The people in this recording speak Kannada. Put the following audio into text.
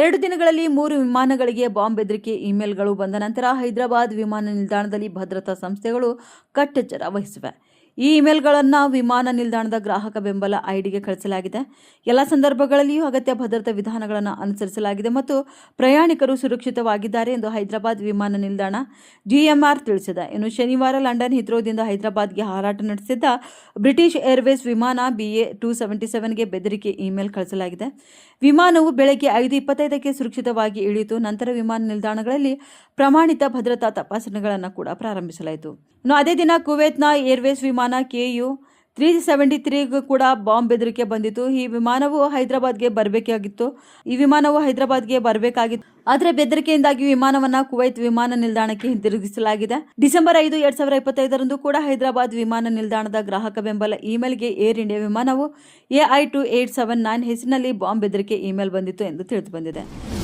ಎರಡು ದಿನಗಳಲ್ಲಿ ಮೂರು ವಿಮಾನಗಳಿಗೆ ಬಾಂಬ್ ಬೆದರಿಕೆ, ಇಮೇಲ್ಗಳು ಬಂದ ನಂತರ ಹೈದರಾಬಾದ್ ವಿಮಾನ ನಿಲ್ದಾಣದಲ್ಲಿ ಭದ್ರತಾ ಸಂಸ್ಥೆಗಳು ಕಟ್ಟೆಚ್ಚರ ವಹಿಸಿವೆ. ಈ ಇಮೇಲ್ಗಳನ್ನು ವಿಮಾನ ನಿಲ್ದಾಣದ ಗ್ರಾಹಕ ಬೆಂಬಲ ಐಡಿಗೆ ಕಳಿಸಲಾಗಿದೆ. ಎಲ್ಲ ಸಂದರ್ಭಗಳಲ್ಲಿಯೂ ಅಗತ್ಯ ಭದ್ರತಾ ವಿಧಾನಗಳನ್ನು ಅನುಸರಿಸಲಾಗಿದೆ ಮತ್ತು ಪ್ರಯಾಣಿಕರು ಸುರಕ್ಷಿತವಾಗಿದ್ದಾರೆ ಎಂದು ಹೈದರಾಬಾದ್ ವಿಮಾನ ನಿಲ್ದಾಣ ಜಿಎಂಆರ್ ತಿಳಿಸಿದೆ. ಇನ್ನು ಶನಿವಾರ ಲಂಡನ್ ಹಿತ್ರೋದಿಂದ ಹೈದರಾಬಾದ್ಗೆ ಹಾರಾಟ ನಡೆಸಿದ್ದ ಬ್ರಿಟಿಷ್ ಏರ್ವೇಸ್ ವಿಮಾನ ಬಿಎ ಟು ಸೆವೆಂಟಿ ಸೆವೆನ್ಗೆ ಬೆದರಿಕೆ ಇಮೇಲ್ ಕಳಿಸಲಾಗಿದೆ. ವಿಮಾನವು ಬೆಳಗ್ಗೆ ಐದು ಇಪ್ಪತ್ತೈದಕ್ಕೆ ಸುರಕ್ಷಿತವಾಗಿ ಇಳಿಯಿತು. ನಂತರ ವಿಮಾನ ನಿಲ್ದಾಣಗಳಲ್ಲಿ ಪ್ರಮಾಣಿತ ಭದ್ರತಾ ತಪಾಸಣೆಗಳನ್ನು ಕೂಡ ಪ್ರಾರಂಭಿಸಲಾಯಿತು. ಅದೇ ದಿನ ಕುವೈತ್ನ ಏರ್ವೇಸ್ ವಿಮಾನ ಕೆಯು ತ್ರೀ ಸೆವೆಂಟಿ ತ್ರೀಗೂ ಕೂಡ ಬಾಂಬ್ ಬೆದರಿಕೆ ಬಂದಿತ್ತು. ಈ ವಿಮಾನವು ಹೈದರಾಬಾದ್ಗೆ ಬರಬೇಕಾಗಿತ್ತು. ಈ ವಿಮಾನವು ಹೈದರಾಬಾದ್ಗೆ ಬರಬೇಕಾಗಿತ್ತು. ಆದರೆ ಬೆದರಿಕೆಯಿಂದಾಗಿ ವಿಮಾನವನ್ನು ಕುವೈತ್ ವಿಮಾನ ನಿಲ್ದಾಣಕ್ಕೆ ಹಿಂತಿರುಗಿಸಲಾಗಿದೆ. ಡಿಸೆಂಬರ್ ಐದು, ಎರಡ್ ಸಾವಿರದ ಇಪ್ಪತ್ತೈದರಂದು ಕೂಡ ಹೈದರಾಬಾದ್ ವಿಮಾನ ನಿಲ್ದಾಣದ ಗ್ರಾಹಕ ಬೆಂಬಲ ಇಮೇಲ್ಗೆ ಏರ್ ಇಂಡಿಯಾ ವಿಮಾನವು AI two eight seven nine ಹೆಸರಿನಲ್ಲಿ ಬಾಂಬ್ ಬೆದರಿಕೆ ಇಮೇಲ್ ಬಂದಿತ್ತು ಎಂದು ತಿಳಿದು ಬಂದಿದೆ.